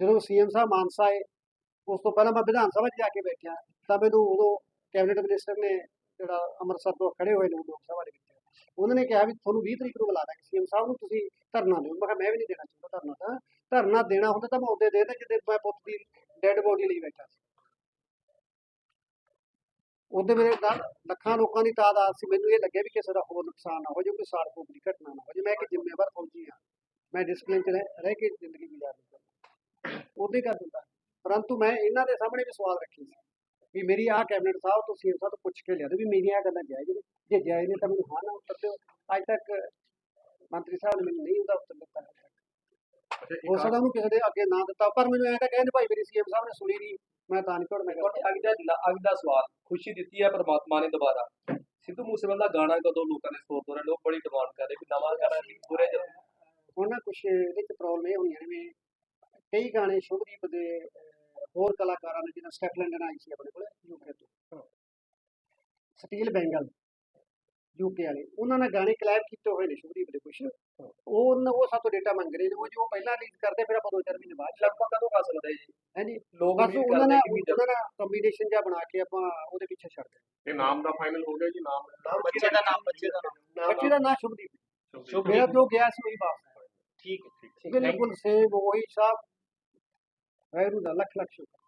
ਜਦੋਂ ਸੀਐਮ ਸਾਹਿਬ ਮਾਨਸਾ ਆਏ, ਉਸ ਤੋਂ ਪਹਿਲਾਂ ਮੈਂ ਵਿਧਾਨ ਸਭਾ 'ਚ ਜਾ ਕੇ ਬੈਠਿਆ। ਤਾਂ ਮੈਨੂੰ ਉਦੋਂ ਕੈਬਨਿਟ ਮਿਨਿਸਟਰ ਨੇ ਜਿਹੜਾ ਅੰਮ੍ਰਿਤਸਰ ਤੋਂ ਖੜੇ ਹੋਏ ਨੇ ਲੋਕ ਸਭਾ ਦੇ ਵਿੱਚ, ਉਹਨਾਂ ਨੇ ਕਿਹਾ ਵੀ ਤੁਹਾਨੂੰ 20 ਤਰੀਕ ਨੂੰ ਬੁਲਾ ਦਾਂਗੇ। ਸੀਐਮ ਸਾਹਿਬ ਨੂੰ ਤੁਸੀਂ ਧਰਨਾ ਦਿਓ। ਮੈਂ ਕਿਹਾ, ਮੈਂ ਵੀ ਨਹੀਂ ਦੇਣਾ ਚਾਹੁੰਦਾ ਧਰਨਾ ਤਾਂ। ਧਰਨਾ ਦੇਣਾ ਹੁੰਦਾ ਤਾਂ ਮੈਂ ਉਹਦੇ ਦੇ ਦੇ ਜਿੱਦੇ ਮੈਂ ਪੁੱਤ ਦੀ ਡੈੱਡ ਬੋਡੀ ਲਈ ਬੈਠਾ ਸੀ। ਉਹਦੇ ਮੇਰੇ ਨਾਲ ਲੱਖਾਂ ਲੋਕਾਂ ਦੀ ਤਾਦਾਦ ਸੀ। ਮੈਨੂੰ ਇਹ ਲੱਗਿਆ ਵੀ ਕਿਸੇ ਦਾ ਹੋਰ ਨੁਕਸਾਨ ਨਾ ਹੋ ਜਾਵੇ, ਕੋਈ ਸਾੜ ਫੂਕ ਦੀ ਘਟਨਾ ਨਾ ਹੋ ਜਾਵੇ। ਮੈਂ ਇੱਕ ਜ਼ਿੰਮੇਵਾਰ ਫੌਜੀ ਹਾਂ। ਮੈਂ ਡਿਸਪਲਿਨ 'ਚ ਰਹਿ ਕੇ ਜ਼ਿੰਦਗੀ ਗੁਜ਼ਾਰ ਦਿੱਤਾ ਉਹਦੇ ਕਰ ਦਿੰਦਾ ਪਰੰਤੂ ਮੈਂ ਇਹਨਾਂ ਦੇ ਸਾਹਮਣੇ ਵੀ ਸਵਾਲ ਰੱਖੇ ਸੀ ਵੀ ਮੇਰੀ ਆਹ ਕੈਬਨਿਟ ਸਾਹਿਬ ਤੋਂ ਸੀਐਮ ਸਾਹਿਬ ਤੋਂ ਪੁੱਛ ਕੇ ਲਿਆ ਤੇ ਵੀ ਮੇਰੀਆਂ ਗੱਲਾਂ ਜਾਇਜ਼ ਨੇ। ਜੇ ਜਾਇਜ਼ ਨੇ ਤਾਂ ਮੈਨੂੰ ਹਾਂ ਨਾ ਉੱਤਰ ਦਿਓ। ਅੱਜ ਤੱਕ ਮੰਤਰੀ ਸਾਹਿਬ ਨੇ ਮੈਨੂੰ ਨਹੀਂ ਉਹਦਾ ਉੱਤਰ ਦਿੱਤਾ। ਹੈ ਸਕਦਾ ਉਹਨੂੰ ਕਿਸੇ ਦੇ ਅੱਗੇ ਨਾ ਦਿੱਤਾ ਪਰ ਮੈਨੂੰ ਐਂ ਤਾਂ ਕਹਿੰਦੇ ਭਾਈ ਮੇਰੀ ਸੀਐਮ ਸਾਹਿਬ ਨੇ ਸੁਣੀ ਨਹੀਂ। ਮੈਂ ਤਾਂ ਨਹੀਂ ਤੁਹਾਡੇ ਨਾਲ ਅੱਗ ਦਾ ਅੱਗ ਦਾ ਸਵਾਲ ਖੁਸ਼ੀ ਦਿੱਤੀ ਹੈ ਪਰਮਾਤਮਾ ਨੇ ਦੁਬਾਰਾ। ਸਿੱਧੂ ਮੂਸੇਵਾਲਾ ਦਾ ਗਾਣਾ ਕਦੋਂ ਲੋਕਾਂ ਨੇ ਸੁਣ ਰਹੇ? ਲੋਕ ਬੜੀ ਡਿਮਾਂਡ ਕਰ ਰਹੇ ਵੀ ਨਵਾਂ ਗਾਣਾ ਨਹੀਂ ਪੂਰੇ ਜਲਦੀ ਹੁਣ ਨਾ ਕੁਛ ਇਹਦੇ ਚ ਪ੍ਰੋਬਲਮ ਇਹ ਹੋਈਆਂ ਨੇ ਕਈ ਗਾਣੇ ਸ਼ੁਭਦੀਪ ਦੇ ਹੋਰ ਕਲਾਕਾਰਾਂ ਨੇ ਜਿਹਨਾਂ ਸਟੈਪ ਲੰਡਨ ਆਈ ਸੀ ਆਪਣੇ ਕੋਲ ਯੂਕੇ ਤੋਂ। ਸਟੀਲ ਬੈਂਗਲ ਯੂਕੇ ਵਾਲੇ। ਉਹਨਾਂ ਨੇ ਗਾਣੇ ਕਲੈਬ ਕੀਤੇ ਹੋਏ ਨੇ ਸ਼ੁਭਦੀਪ ਦੇ ਕੁਛ। ਉਹ ਉਹਨਾਂ- ਉਹ ਸਾਤੋਂ ਡੇਟਾ ਮੰਗ ਰਹੇ ਨੇ। ਉਹ ਜੋ ਪਹਿਲਾਂ ਰਿਲੀਜ਼ ਕਰਦੇ ਫਿਰ ਆਪਾਂ ਦੋ ਚਾਰ ਮਹੀਨੇ ਬਾਅਦ ਲਗਭਗ ਕਦੋਂ ਕਰ ਸਕਦੇ ਜੀ? ਹਾਂਜੀ ਲੋਕ ਉਮੀਦ ਉਹਨਾਂ ਵੀ ਉਹਨਾਂ ਨਾਲ ਕੰਬੀਨੇਸ਼ਨ ਜਿਹਾ ਬਣਾ ਕੇ ਆਪਾਂ ਉਹਦੇ ਪਿੱਛੇ ਛੱਡ ਦੇ ਇਹ ਨਾਮ ਦਾ ਫਾਈਨਲ ਹੋ ਗਿਆ ਜੀ? ਨਾਮ ਬੱਚੇ ਦਾ ਨਾਮ ਬੱਚੇ ਦਾ ਨਾਮ। ਬੱਚੇ ਦਾ ਨਾਂ ਸ਼ੁਭਦੀਪ। ਸ਼ੁਭ ਮੇਰਾ ਜੋ ਗਿਆ ਸੀ ਉਹੀ ਵਾਪਸ ਠੀਕ ਹੈ ਬਿਲਕੁਲ ਸੇਮ ਉਹੀ ਸਾਹਿਬ ਵੈਰੂ ਦਾ ਲੱਖ ਲੱਖ ਸ਼ੁਕਰ